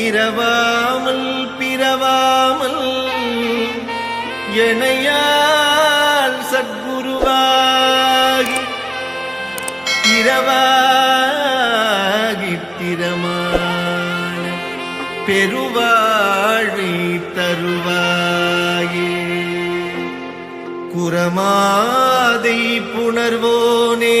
இரவாமல் பிறவாமல் எனையால் சத்குருவாகி இரவாகி திறமான பெருவாழ்வை தருவாயே. குரமாதை புணர்வோனே.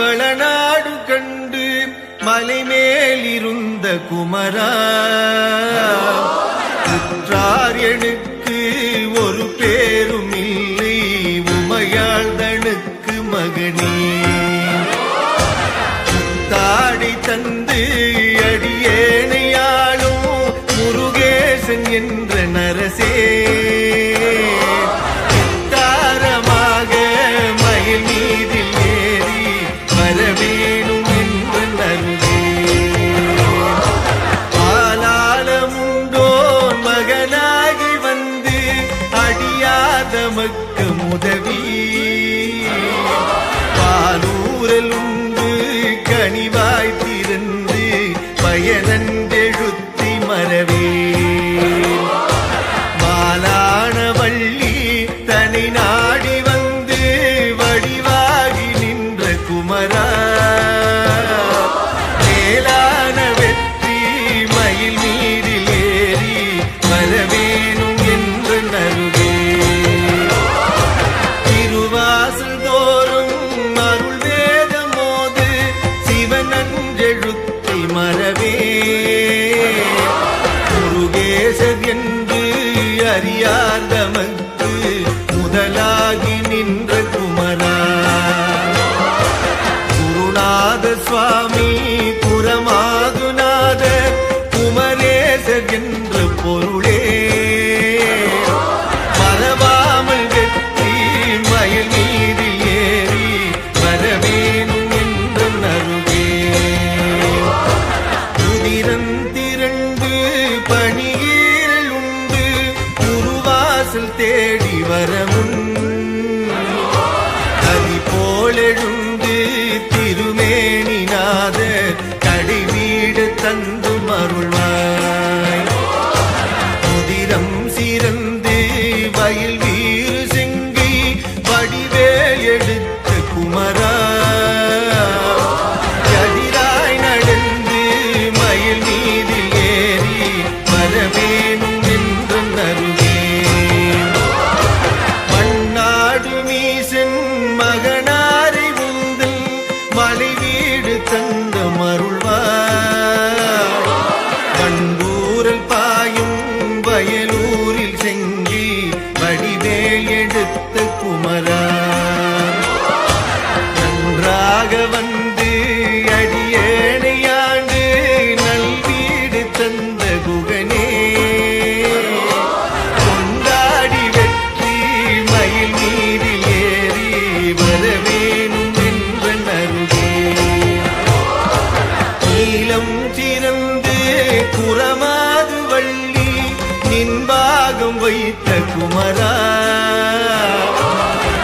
வளநாடு கண்டு மலைமேலிருந்த குமரா. குற்றார் எனக்கு ஒரு பேரும் இல்லை உமையாழ்தனுக்கு மகனே. தாடி தந்து அடியேனையாளும் முருகேசன் என்ற நமக்கு உதவி வாசல் தேடி வரவும் நதி போலெழுந்து திருமேனிநாத கடை வீடு தந்து மருள்வாய். முதிரம் சிறந்து வயல் வீறு செங்கை வடிவேல் வீடு தந்த மருள் வைத்த குமரா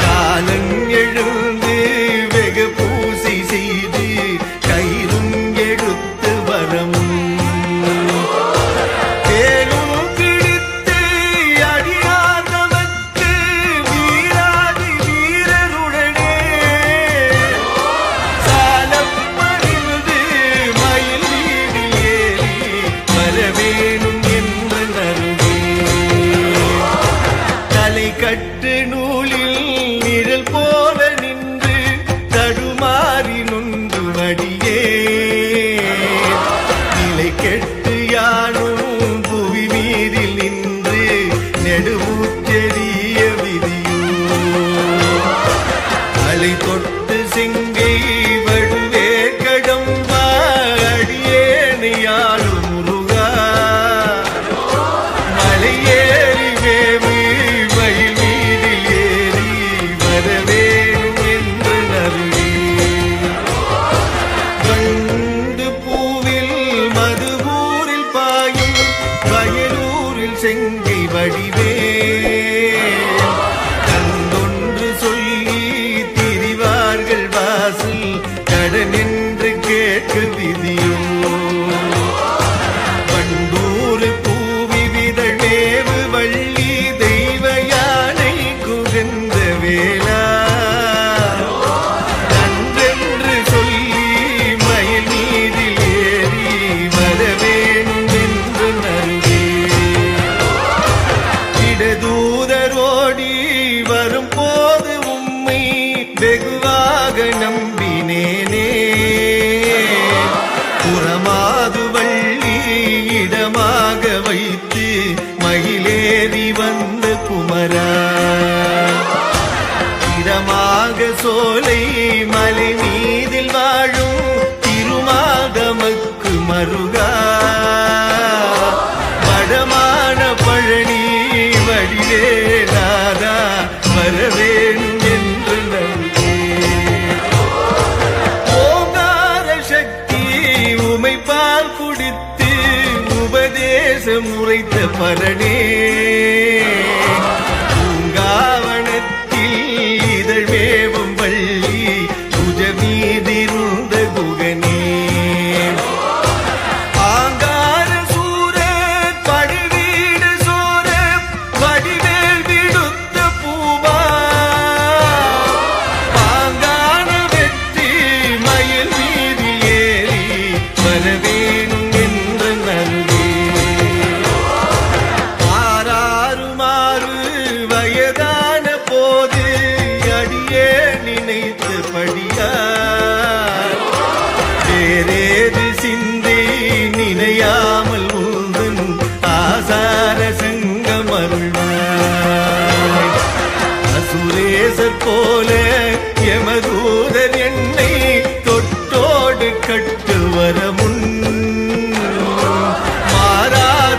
காலன் எழுந்து வெகு பூசை செய்த அடியே செங்கை வடிவே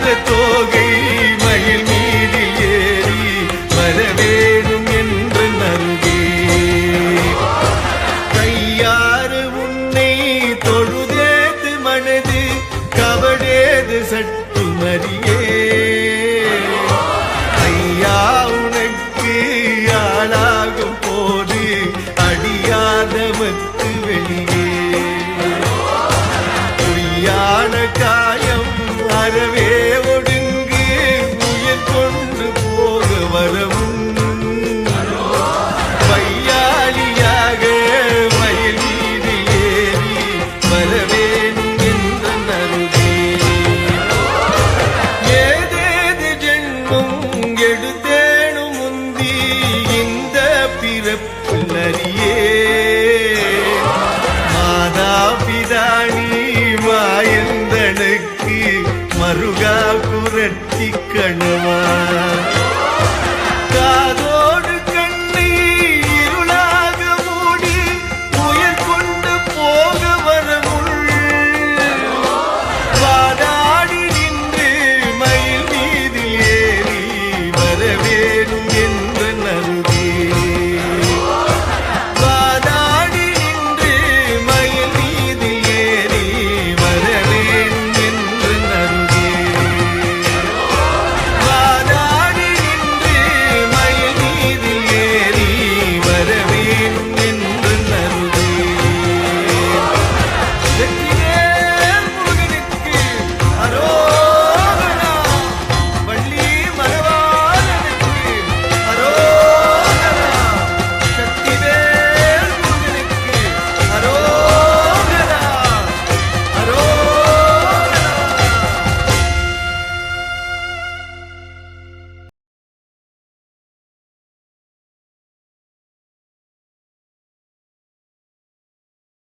de todo பிதாணி மாயந்தனுக்கு மருகா குரட்டி கணவா.